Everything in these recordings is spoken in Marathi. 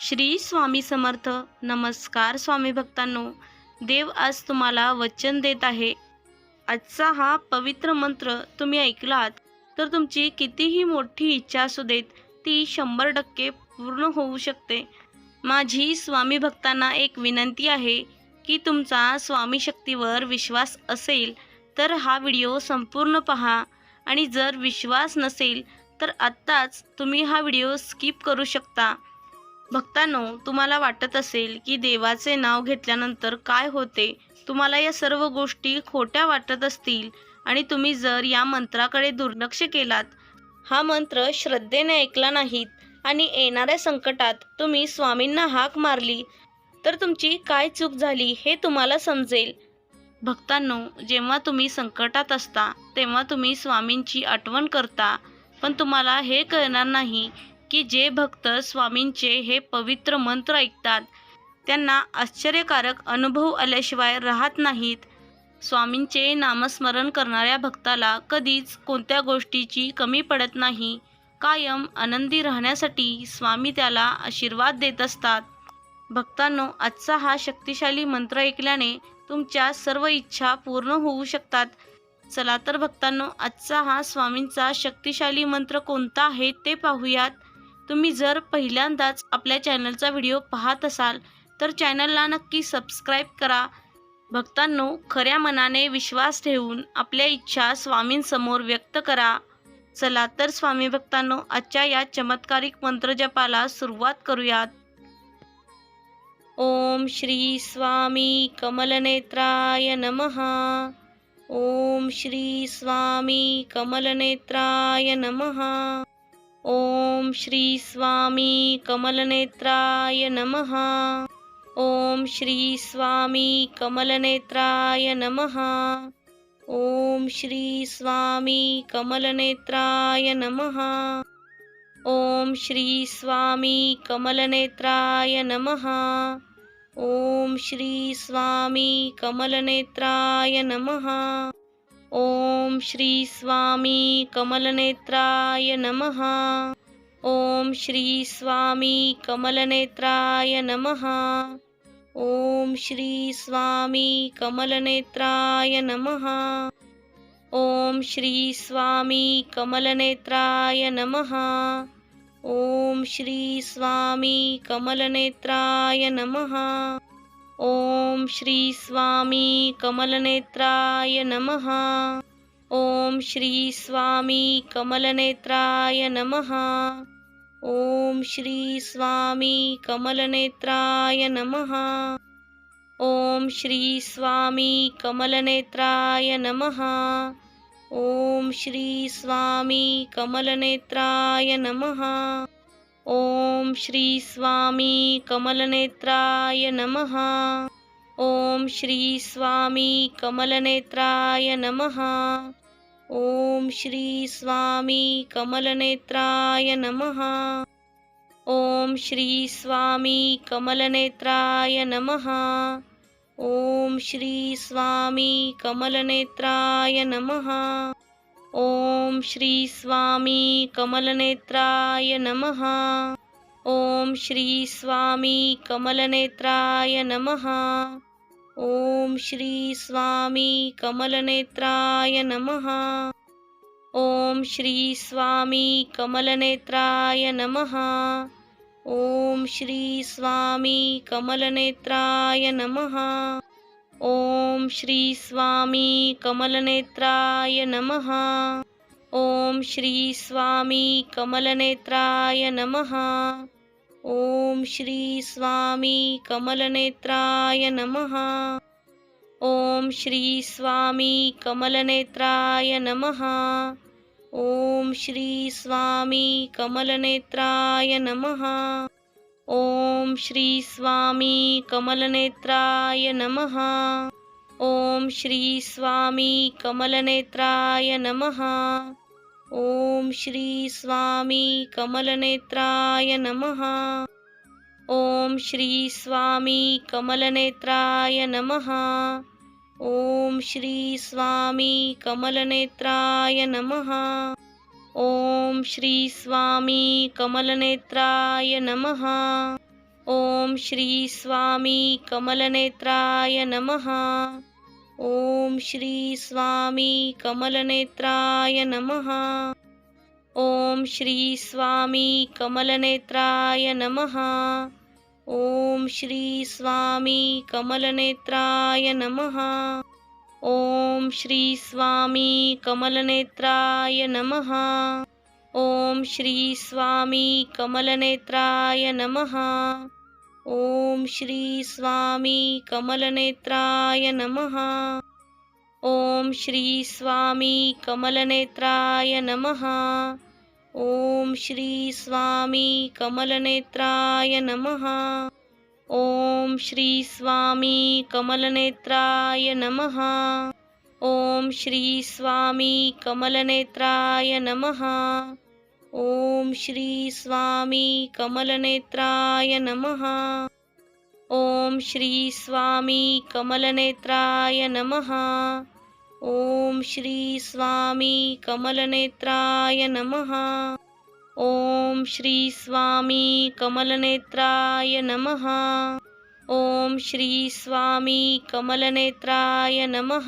श्री स्वामी समर्थ. नमस्कार स्वामी भक्तांनो. देव आज तुम्हाला वचन देत आहे. आजचा हा पवित्र मंत्र तुम्ही ऐकलात तर तुमची कितीही मोठी इच्छा असू देत ती शंभर टक्के पूर्ण होऊ शकते. माझी स्वामी भक्तांना एक विनंती आहे की तुमचा स्वामी शक्तीवर विश्वास असेल तर हा व्हिडिओ संपूर्ण पहा. आणि जर विश्वास नसेल तर आत्ताच तुम्ही हा व्हिडिओ स्किप करू शकता. भक्तांनो तुम्हाला वाटत असेल की देवाचे नाव घेतल्यानंतर काय होते? तुम्हाला या सर्व गोष्टी खोट्या वाटत असतील आणि तुम्ही जर या मंत्राकडे दुर्लक्ष केलात हा मंत्र श्रद्धेने ऐकला नाहीत आणि येणाऱ्या संकटात तुम्ही स्वामींना हाक मारली तर तुमची काय चूक झाली हे तुम्हाला समजेल. भक्तांनो जेव्हा तुम्ही संकटात असता तेव्हा तुम्ही स्वामींची आठवण करता पण तुम्हाला हे कळणार नाही की जे भक्त स्वामींचे हे पवित्र मंत्र ऐकतात त्यांना आश्चर्यकारक अनुभव आल्याशिवाय राहत नाहीत. स्वामींचे नामस्मरण करणाऱ्या भक्ताला कधीच कोणत्या गोष्टीची कमी पडत नाही. कायम आनंदी राहण्यासाठी स्वामी त्याला आशीर्वाद देत असतात. भक्तांनो आजचा हा शक्तिशाली मंत्र ऐकल्याने तुमच्या सर्व इच्छा पूर्ण होऊ शकतात. चला तर भक्तांनो आजचा हा स्वामींचा शक्तिशाली मंत्र कोणता आहे ते पाहूयात. तुम्ही जर पहिल्यांदाच आपल्या चॅनलचा व्हिडिओ पाहत असाल तर चॅनलला नक्की सबस्क्राईब करा. भक्तांनो खऱ्या मनाने विश्वास ठेवून आपल्या इच्छा स्वामींसमोर व्यक्त करा. चला तर स्वामी भक्तांनो आजच्या या चमत्कारिक मंत्रजपाला सुरुवात करूयात. ओम श्री स्वामी कमलनेत्राय नमः. ओम श्री स्वामी कमलनेत्राय नमः. ओम श्री स्वामी कमलनेत्राय नमः। ओम श्री स्वामी कमलनेत्राय नमः। ओम श्री स्वामी कमलनेत्राय नमः। ओम श्री स्वामी कमलनेत्राय नमः। ओम श्री स्वामी कमलनेत्राय नमः। ओम श्री स्वामी कमलनेत्राय नमः। ओम श्री स्वामी कमलनेत्राय नमः। ओम श्री स्वामी कमलनेत्राय नमः। ओम श्री स्वामी कमलनेत्राय नमः। ओम श्री स्वामी कमलनेत्राय नमः। ओम श्री स्वामी कमलनेत्राय नमः। ओम श्री स्वामी कमलनेत्राय नमः। ओम श्री स्वामी कमलनेत्राय नमः। ओम श्री स्वामी कमलनेत्राय नमः। ओम श्री स्वामी कमलनेत्राय नमः। ओम श्री स्वामी कमलनेत्राय नमः। ओम श्री स्वामी कमलनेत्राय नमः। ओम श्री स्वामी कमलनेत्राय नमः। ओम श्री स्वामी कमलनेत्राय नमः। ओम श्री स्वामी कमलनेत्राय नमः। ओम श्री स्वामी कमलनेत्राय नमः। ओम श्री स्वामी कमलनेत्राय नमः। ओम श्री स्वामी कमलनेत्राय नमः। ओम श्री स्वामी कमलनेत्राय नमः। ओम श्री स्वामी कमलनेत्राय नमः। ओम श्री स्वामी कमलनेत्राय नमः। ओम श्री स्वामी कमलनेत्राय नमः। ओम श्री स्वामी कमलनेत्राय नमः। ओम श्री स्वामी कमलनेत्राय नमः। ओम श्री स्वामी कमलनेत्राय नमः। ओम श्री स्वामी कमलनेत्राय नमः। ओम श्री स्वामी कमलनेत्राय नमः। ओम श्री स्वामी कमलनेत्राय नमः। ओम श्री स्वामी कमलनेत्राय नमः। ओम श्री स्वामी कमलनेत्राय नमः। ओम श्री स्वामी कमलनेत्राय नमः। ओम श्री स्वामी कमलनेत्राय नमः। ओम श्री स्वामी कमलनेत्राय नमः। ओम श्री स्वामी कमलनेत्राय नमः। ओम श्री स्वामी कमलनेत्राय नमः। ओम श्री स्वामी कमलनेत्राय नमः। ओम श्री स्वामी कमलनेत्राय नमः। ओम श्री स्वामी कमलनेत्राय नमः। ओम श्री स्वामी कमलनेत्राय नमः। ओम श्री स्वामी कमलनेत्राय नमः। ओम श्री स्वामी कमलनेत्राय नमः। ओम श्री स्वामी कमलनेत्राय नमः। ओम श्री स्वामी कमलनेत्राय नमः। ओम श्री स्वामी कमलनेत्राय नमः। ओम श्री स्वामी कमलनेत्राय नमः। ओम श्री स्वामी कमलनेत्राय नमः। ओम श्री स्वामी कमलनेत्राय नमः।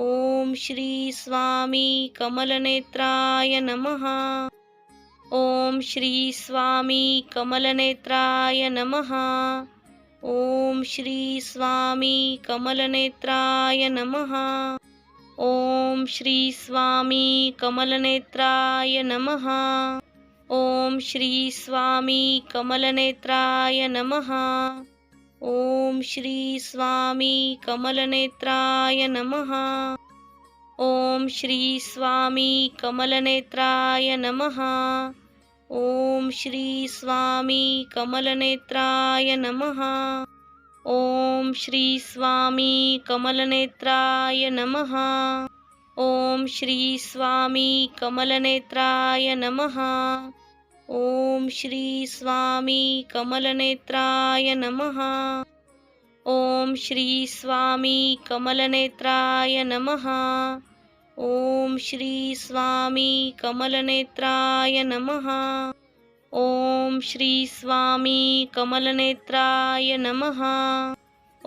ओम श्री स्वामी कमलनेत्राय नमः। ओम श्री स्वामी कमलनेत्राय नमः। ओम श्री स्वामी कमलनेत्राय नमः। ओम श्री स्वामी कमलनेत्राय नमः। ओम श्री स्वामी कमलनेत्राय नमः। ओम श्री स्वामी कमलनेत्राय नमः। ओम श्री स्वामी कमलनेत्राय नमः। ओम श्री स्वामी कमलनेत्राय नमः। ओम श्री स्वामी कमलनेत्राय नमः। ओम श्री स्वामी कमलनेत्राय नमः। ओम श्री स्वामी कमलनेत्राय नमः। ओम श्री स्वामी कमलनेत्राय नमः। ओम श्री स्वामी कमलनेत्राय नमः। ओम श्री स्वामी कमलनेत्राय नमः।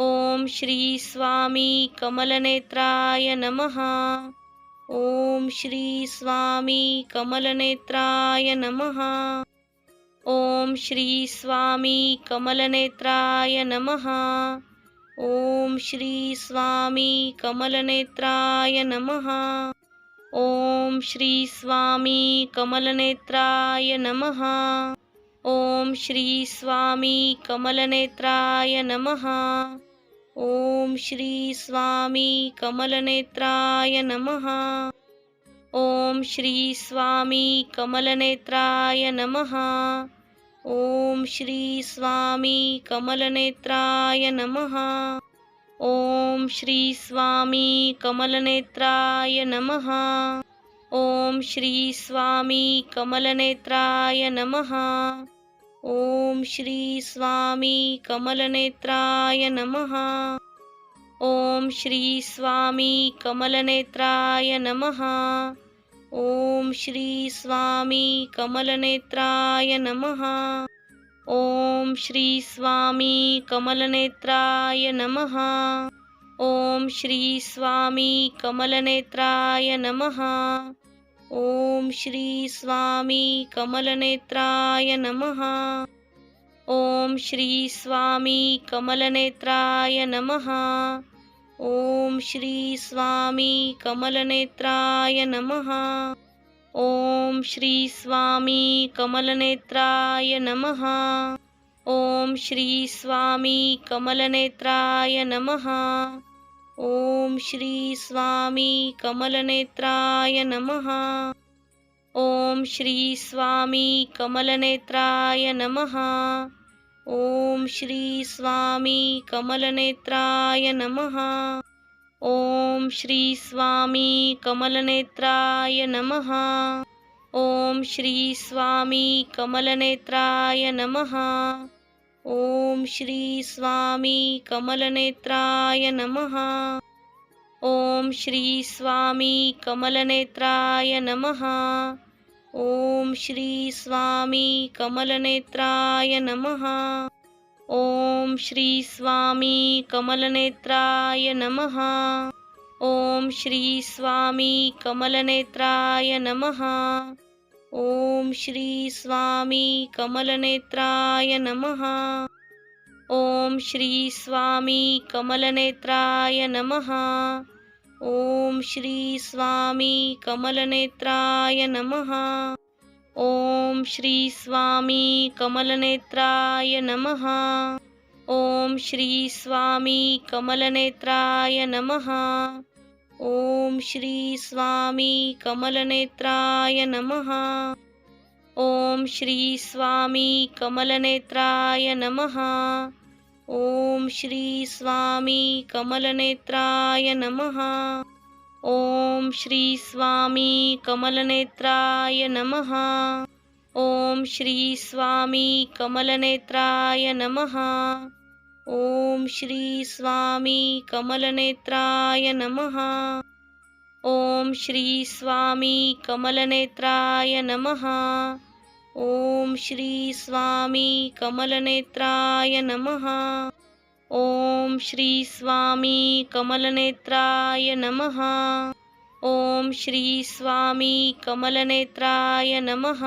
ओम श्री स्वामी कमलनेत्राय नमः। ओम श्री स्वामी कमलनेत्राय नमः। ओम श्री स्वामी कमलनेत्राय नमः। ओम श्री स्वामी कमलनेत्राय नमः। ओम श्री स्वामी कमलनेत्राय नमः। ओम श्री स्वामी कमलनेत्राय नमः। ओम श्री स्वामी कमलनेत्राय नमः। ओम श्री स्वामी कमलनेत्राय नमः। ओम श्री स्वामी कमलनेत्राय नमः। ओम श्री स्वामी कमलनेत्राय नमः। ओम श्री स्वामी कमलनेत्राय नमः। ओम श्री स्वामी कमलनेत्राय नमः। ओम श्री स्वामी कमलनेत्राय नमः। ओम श्री स्वामी कमलनेत्राय नमः। ओम श्री स्वामी कमलनेत्राय नमः। ओम श्री स्वामी कमलनेत्राय नमः। ओम श्री स्वामी कमलनेत्राय नमः। ओम श्री स्वामी कमलनेत्राय नमः। ओम श्री स्वामी कमलनेत्राय नमः। ओम श्री स्वामी कमलनेत्राय नमः। ओम श्री स्वामी कमलनेत्राय नमः। ओम श्री स्वामी कमलनेत्राय नमः। ओम श्री स्वामी कमलनेत्राय नमः। ओम श्री स्वामी कमलनेत्राय नमः। ओम श्री स्वामी कमलनेत्राय नमः। ओम श्री स्वामी कमलनेत्राय नमः। ओम श्री स्वामी कमलनेत्राय नमः। ओम श्री स्वामी कमलनेत्राय नमः। ओम श्री स्वामी कमलनेत्राय नमः। ॐ श्री स्वामी कमलनेत्राय नमः। ओम श्री स्वामी कमलनेत्राय नमः। ओम श्री स्वामी कमलनेत्राय नमः। ओम श्री स्वामी कमलनेत्राय नमः। ओम श्री स्वामी कमलनेत्राय नमः। ओम श्री स्वामी कमलनेत्राय नमः। ओम श्री स्वामी कमलनेत्राय नमः। ओम श्री स्वामी कमलनेत्राय नमः। ओम श्री स्वामी कमलनेत्राय नमः। ओम श्री स्वामी कमलनेत्राय नमः। ओम श्री स्वामी कमलनेत्राय नमः। ओम श्री स्वामी कमलनेत्राय नमः। ओम श्री स्वामी कमलनेत्राय नमः। ओम श्री स्वामी कमलनेत्राय नमः। ओम श्री स्वामी कमलनेत्राय नमः। ओम श्री स्वामी कमलनेत्राय नमः। ओम श्री स्वामी कमलनेत्राय नमः।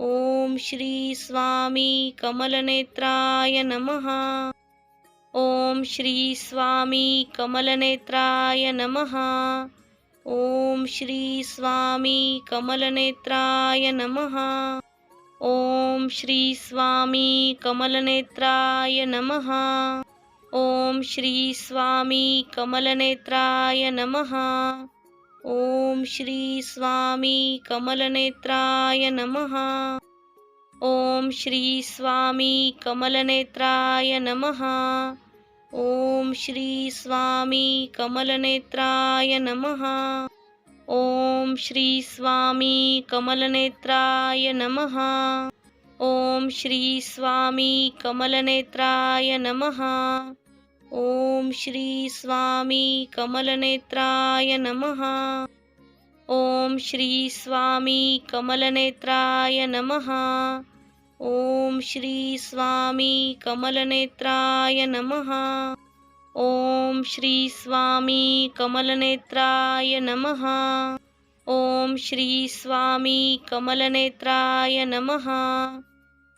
ओम श्री स्वामी कमलनेत्राय नमः। ओम श्री स्वामी कमलनेत्राय नमः। ओम श्री स्वामी कमलनेत्राय नमः। ओम श्री स्वामी कमलनेत्राय नमः। ओम श्री स्वामी कमलनेत्राय नमः। ओम श्री स्वामी कमलनेत्राय नमः। ओम श्री स्वामी कमलनेत्राय नमः। ओम श्री स्वामी कमलनेत्राय नमः। ओम श्री स्वामी कमलनेत्राय नमः। ओम श्री स्वामी कमलनेत्राय नमः। ओम श्री स्वामी कमलनेत्राय नमः। ओम श्री स्वामी कमलनेत्राय नमः। ओम श्री स्वामी कमलनेत्राय नमः। ओम श्री स्वामी कमलनेत्राय नमः। ओम श्री स्वामी कमलनेत्राय नमः।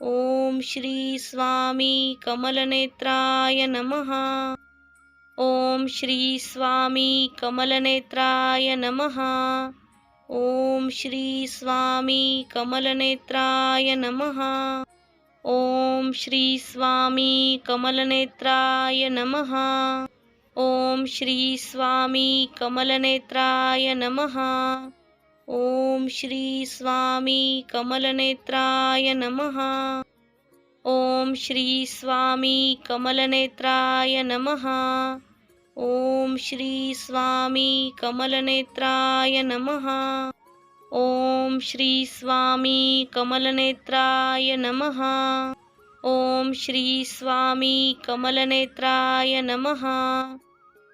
ओम श्री स्वामी कमलनेत्राय नमः। ओम श्री स्वामी कमलनेत्राय नमः। ओम श्री स्वामी कमलनेत्राय नमः। ओम श्री स्वामी कमलनेत्राय नमः। ओम श्री स्वामी कमलनेत्राय नमः। ओम श्री स्वामी कमलनेत्राय नमः। ओम श्री स्वामी कमलनेत्राय नमः। ओम श्री स्वामी कमलनेत्राय नमः। ओम श्री स्वामी कमलनेत्राय नमः। ओम श्री स्वामी कमलनेत्राय नमः।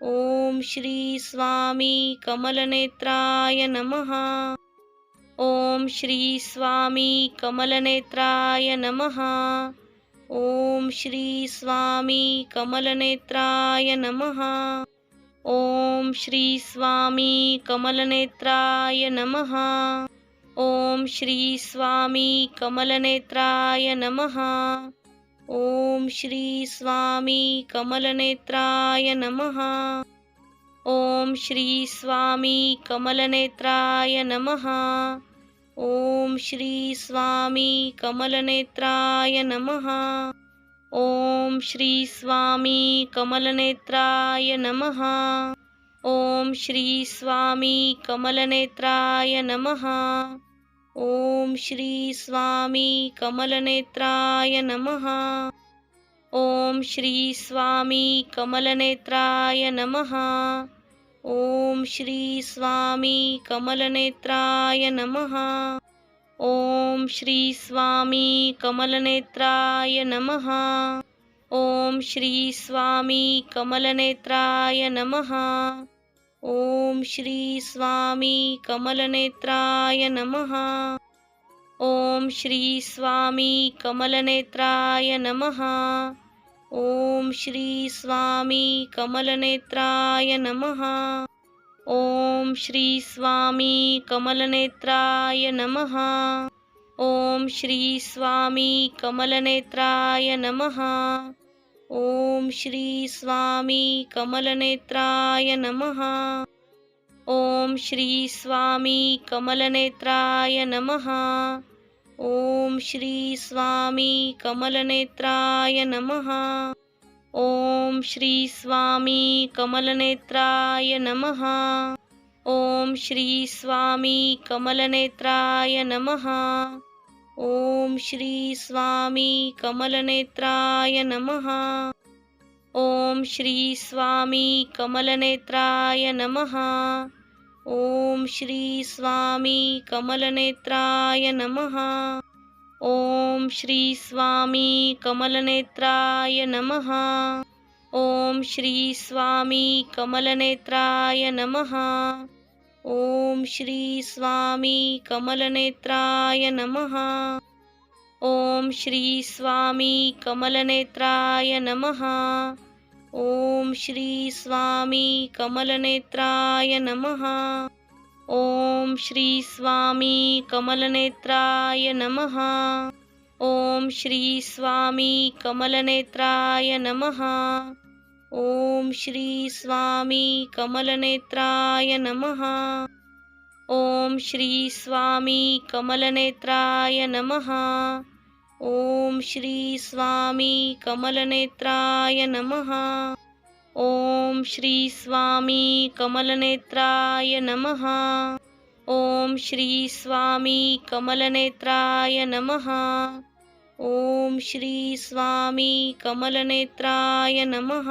ओम श्री स्वामी कमलनेत्राय नमः। ओम श्री स्वामी कमलनेत्राय नमः। ओम श्री स्वामी कमलनेत्राय नमः। ओम श्री स्वामी कमलनेत्राय नमः। ओम श्री स्वामी कमलनेत्राय नमः। ओम श्री स्वामी कमलनेत्राय नमः। ओम श्री स्वामी कमलनेत्राय नमः। ओम श्री स्वामी कमलनेत्राय नमः। ओम श्री स्वामी कमलनेत्राय नमः। ओम श्री स्वामी कमलनेत्राय नमः। ओम श्री स्वामी कमलनेत्राय नमः। ओम श्री स्वामी कमलनेत्राय नमः। ओम श्री स्वामी कमलनेत्राय नमः। ओम श्री स्वामी कमलनेत्राय नमः। ओम श्री स्वामी कमलनेत्राय नमः। ओम श्री स्वामी कमलनेत्राय नमः। ओम श्री स्वामी कमलनेत्राय नमः। ओम श्री स्वामी कमलनेत्राय नमः। ओम श्री स्वामी कमलनेत्राय नमः। ओम श्री स्वामी कमलनेत्राय नमः। ओम श्री स्वामी कमलनेत्राय नमः। ओम श्री स्वामी कमलनेत्राय नमः। ओम श्री स्वामी कमलनेत्राय नमः। ओम श्री स्वामी कमलनेत्राय नमः। ओम श्री स्वामी कमलनेत्राय नमः। ओम श्री स्वामी कमलनेत्राय नमः। ओम श्री स्वामी कमलनेत्राय नमः। ओम श्री स्वामी कमलनेत्राय नमः। ओम श्री स्वामी कमलनेत्राय नमः। ओम श्री स्वामी कमलनेत्राय नमः। ओम श्री स्वामी कमलनेत्राय नमः। ओम श्री स्वामी कमलनेत्राय नमः। ओम श्री स्वामी कमलनेत्राय नमः। ओम श्री स्वामी कमलनेत्राय नमः। ओम श्री स्वामी कमलनेत्राय नमः। ओम श्री स्वामी कमलनेत्राय नमः। ओम श्री स्वामी कमलनेत्राय नमः। ओम श्री स्वामी कमलनेत्राय नमः। ओम श्री स्वामी कमलनेत्राय नमः। ओम श्री स्वामी कमलनेत्राय नमः। ओम श्री स्वामी कमलनेत्राय नमः.